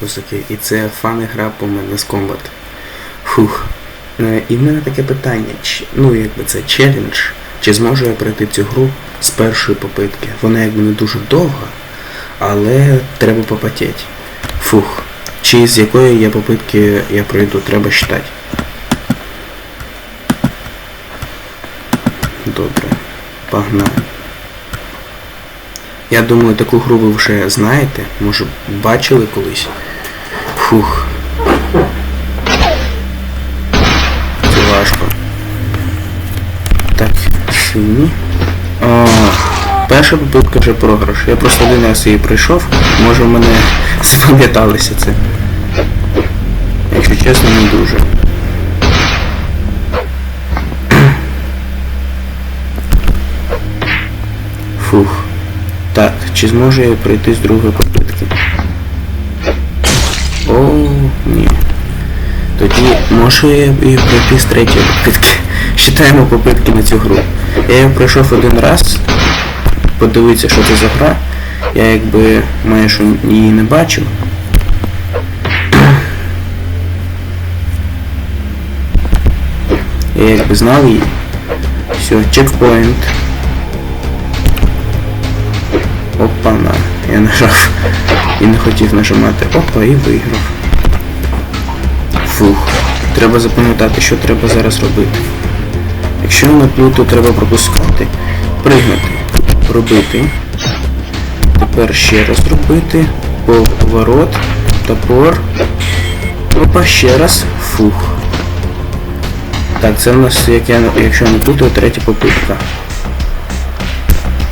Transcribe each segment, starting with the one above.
Високі, і це фан гра по з Combat. Фух. Е, І в мене таке питання, ну якби це челендж, чи зможу я пройти цю гру з першої попитки. Вона якби не дуже довга, але треба попотеть. Фух. Чи з якої я попитки я пройду, треба считати. Добре. Погнали. Я думаю, таку гру ви вже знаєте, може бачили колись. Фух. Це важко. Так, сині. О, перша попитка вже програш. Я просто один раз її пройшов, може в мене спам'яталося це. Якщо чесно, не дуже. Фух. Так, чи зможу я пройти з другої попитки? О, ні. Тоді можу я і пройти з третьої попитки. Считаємо попитки на цю гру. Я її пройшов один раз. Подивитися, що це за гра. Я якби майже її не бачив. Я якби знав її. Все, чекпоінт. Опа-на. Я нажав і не хотів нажимати. Опа, і виграв. Фух. Треба запам'ятати, що треба зараз робити. Якщо на плуту треба пропускати, пригнути, робити. Тепер ще раз робити. Поворот, топор. Опа, ще раз. Фух. Так, це в нас, як я, якщо не плутаю, третя попитка.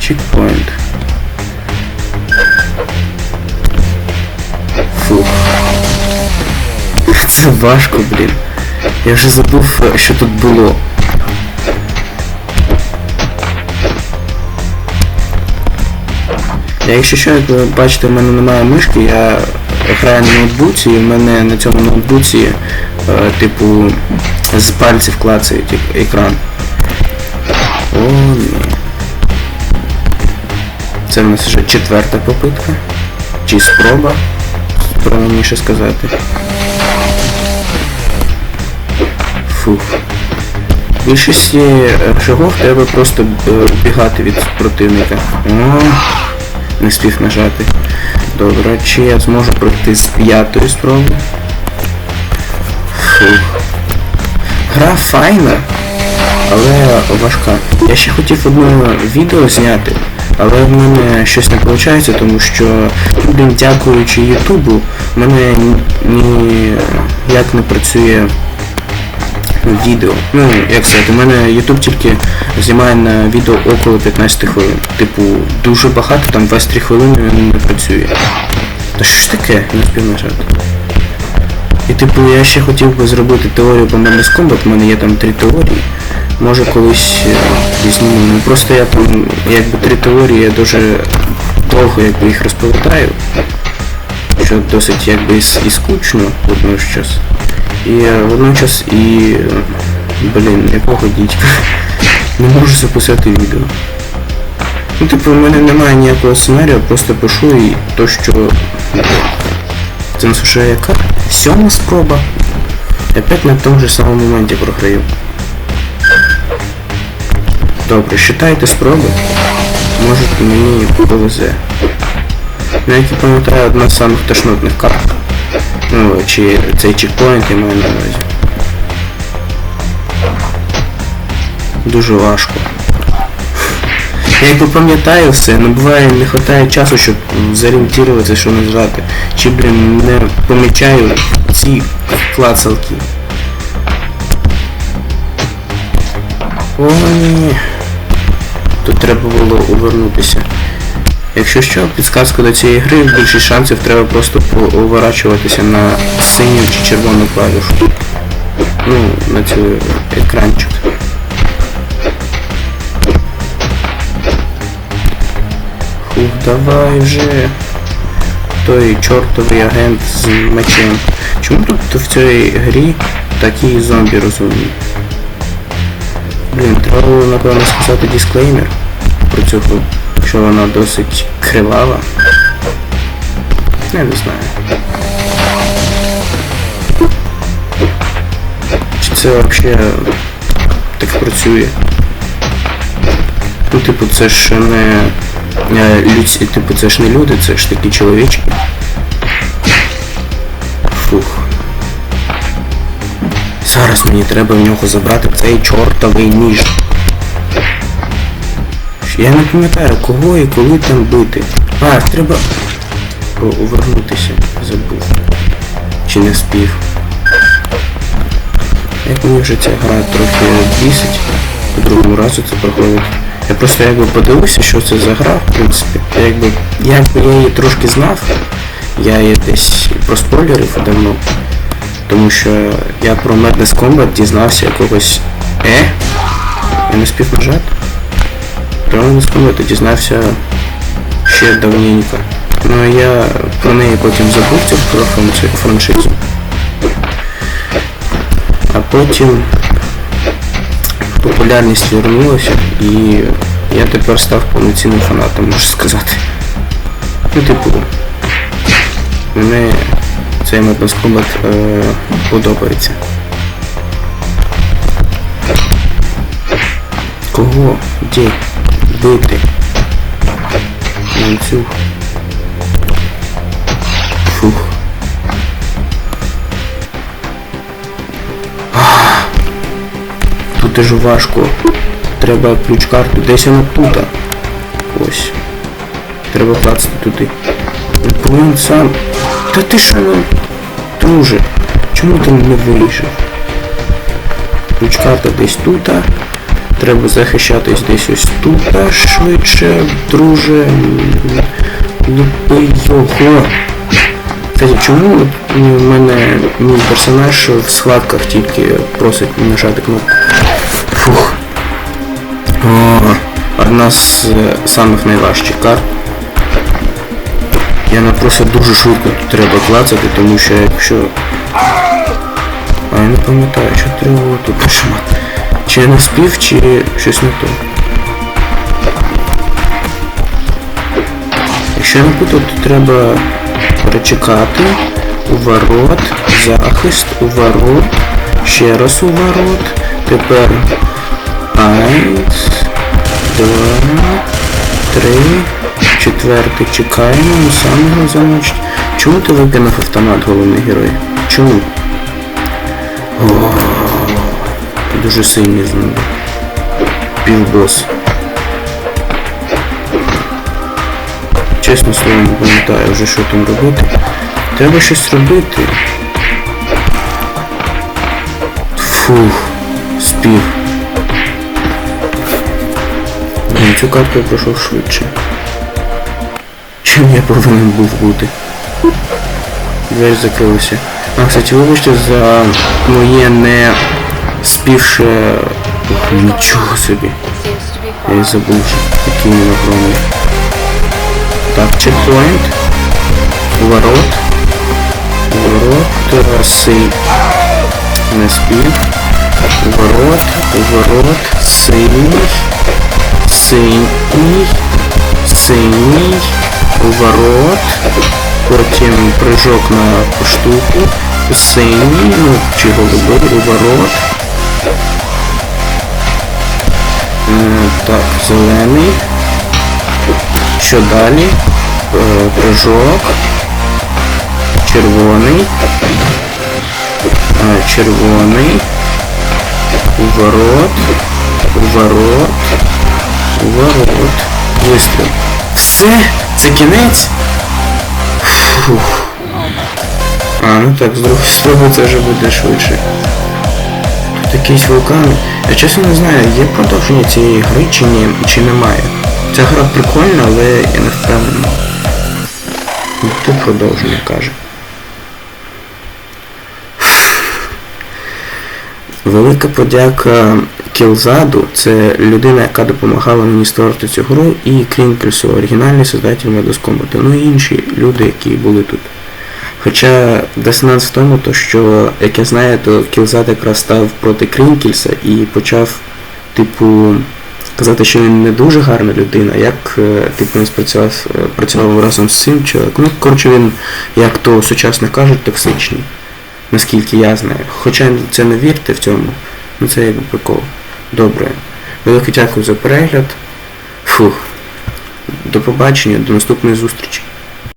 Чекпоінт. Це важко, блін. Я вже забув, що тут було. Я якщо що, як ви бачите, в мене немає мишки, я граю на ноутбуці, і в мене на цьому ноутбуці, е, типу, з пальців клацають ек- екран. О, ні. Це в нас вже четверта попитка. Чи спроба, правильніше сказати. Більшості е, шагов треба просто е, бігати від противника. О, не спів нажати. Добре, чи я зможу пройти з п'ятої спроби? Фух. Гра файна, але важка. Я ще хотів одне відео зняти, але в мене щось не виходить, тому що, дякуючи Ютубу, в мене ніяк не працює відео. Ну, як сказати, у мене YouTube тільки знімає на відео около 15 хвилин. Типу, дуже багато, там 23 хвилини він не працює. Та що ж таке? Не спів нажати. І типу я ще хотів би зробити теорію по з Combat, у мене є там три теорії. Може колись е, зніму. Ну просто я там якби три теорії, я дуже довго якби їх розповідаю. Що досить якби і, с- і скучно водночас. І водночас е, Блін, якого дідька. Не можу записати відео. Ну, типу, в мене немає ніякого сценарію, просто пишу і то, що... Це у нас вже яка? Сьома спроба. І опять на тому же самому моменті програю. Добре, считайте спроби. Може мені повезе. Я пам'ятаю, одна з самих тошнотних карт. Ну, чи цей чекпоінт я маю на увазі. Дуже важко. Я якби пам'ятаю все, але буває не вистачає часу, щоб зорієнтуватися, що нажати. Чи, блін, не помічаю ці клацалки. О. Тут треба було увернутися. Якщо що, підсказка до цієї гри, більшість шансів треба просто поворачуватися на синю чи червону клавішу. Ну, на цю екранчик. Фух, давай вже. Той чортовий агент з мечем. Чому тут в цій грі такі зомбі розумні? Блін, треба було, напевно, сказати дисклеймер про цю гру, Якщо вона досить кривава. Я не знаю. Чи це взагалі так працює? Ну, типу, це ж не... Людські, типу, це ж не люди, це ж такі чоловічки. Фух. Зараз мені треба в нього забрати цей чортовий ніж. Я не пам'ятаю, кого і коли там бити. А, треба О. Забув. Чи не спів. Як мені вже ця гра трохи бісить, по другому разу це проходить. Я просто якби подивився, що це за гра, в принципі. Я якби, якби я її трошки знав, я її десь проспойлерив давно. Тому що я про Madness Combat дізнався якогось... Е? Я не спів нажати? Про Combat дізнався ще давненько. Ну а я про неї потім забув про франшизу. А потім популярність вернулася і я тепер став повноцінним фанатом, можна сказати. Ну, типу, мене цей Madness е, подобається. Кого? Де? Бити? Ланцюг. Фух. Тут дуже важко. Треба ключ-карту. Десь вона тут. Ось. Треба клацати туди. Повинен сам. Та ти що ну? Друже, чому ти не вийшов? Ключ-карта десь тут. Треба захищатись десь ось тут швидше, друже. Лупи його. Кстати, чому ну, в мене мій персонаж в схватках тільки просить нажати кнопку? Фух. О, одна з е, самих найважчих карт. Я просто дуже швидко тут треба клацати, тому що якщо... А я не пам'ятаю, що треба тут нажимати. Чи я не спів, чи щось не то. Якщо я не буду, то треба перечекати. Уворот, захист, уворот, ще раз уворот. Тепер Айс, два, три, четвертий чекаємо, сам замочить. Чому ти викинув автомат, головний герой? Чому? О, дуже сильний знову. Півбос. Чесно слово не пам'ятаю вже що там робити. Треба щось робити. Фух, спів. Цю карту я пройшов швидше. Чим я повинен був бути? Двері закрилися. А, кстати, вибачте за моє не співше... Ух, нічого собі. Я й забув, що який він огромний. Так, чекпоінт. Ворот. Ворот. Сей. Не спів. Ворот. Ворот. Синій. Синій. Синій. Ворот. Потім прыжок на штуку. Синій. Ну, чи голубий. Ворот. Е, Так, зелений. Що далі? Е, Прыжок. Червоний. Е, Червоний. Уворот. Уворот. Уворот. Вистріл. Все? Це кінець? Фух. А, ну так, з сторони це вже буде швидше. Тут якісь вулкани. Я чесно не знаю, є продовження цієї гри чи ні, чи немає. Ця гра прикольна, але я не впевнений. Тут продовження каже. Велика подяка Кілзаду, це людина, яка допомагала мені створити цю гру, і Крінкельсу, оригінальний создатель Medus ну і інші люди, які були тут. Хоча дисонанс в тому, то що, як я знаю, то Кілзад якраз став проти Крінкельса і почав, типу, казати, що він не дуже гарна людина, як е, типу він спрацював працював разом з цим чоловіком. Ну, коротше, він, як то сучасно кажуть, токсичний. наскільки я знаю. Хоча це не вірте в цьому, ну це якби прикол. Добре. Велике дякую за перегляд. Фух. До побачення, до наступної зустрічі.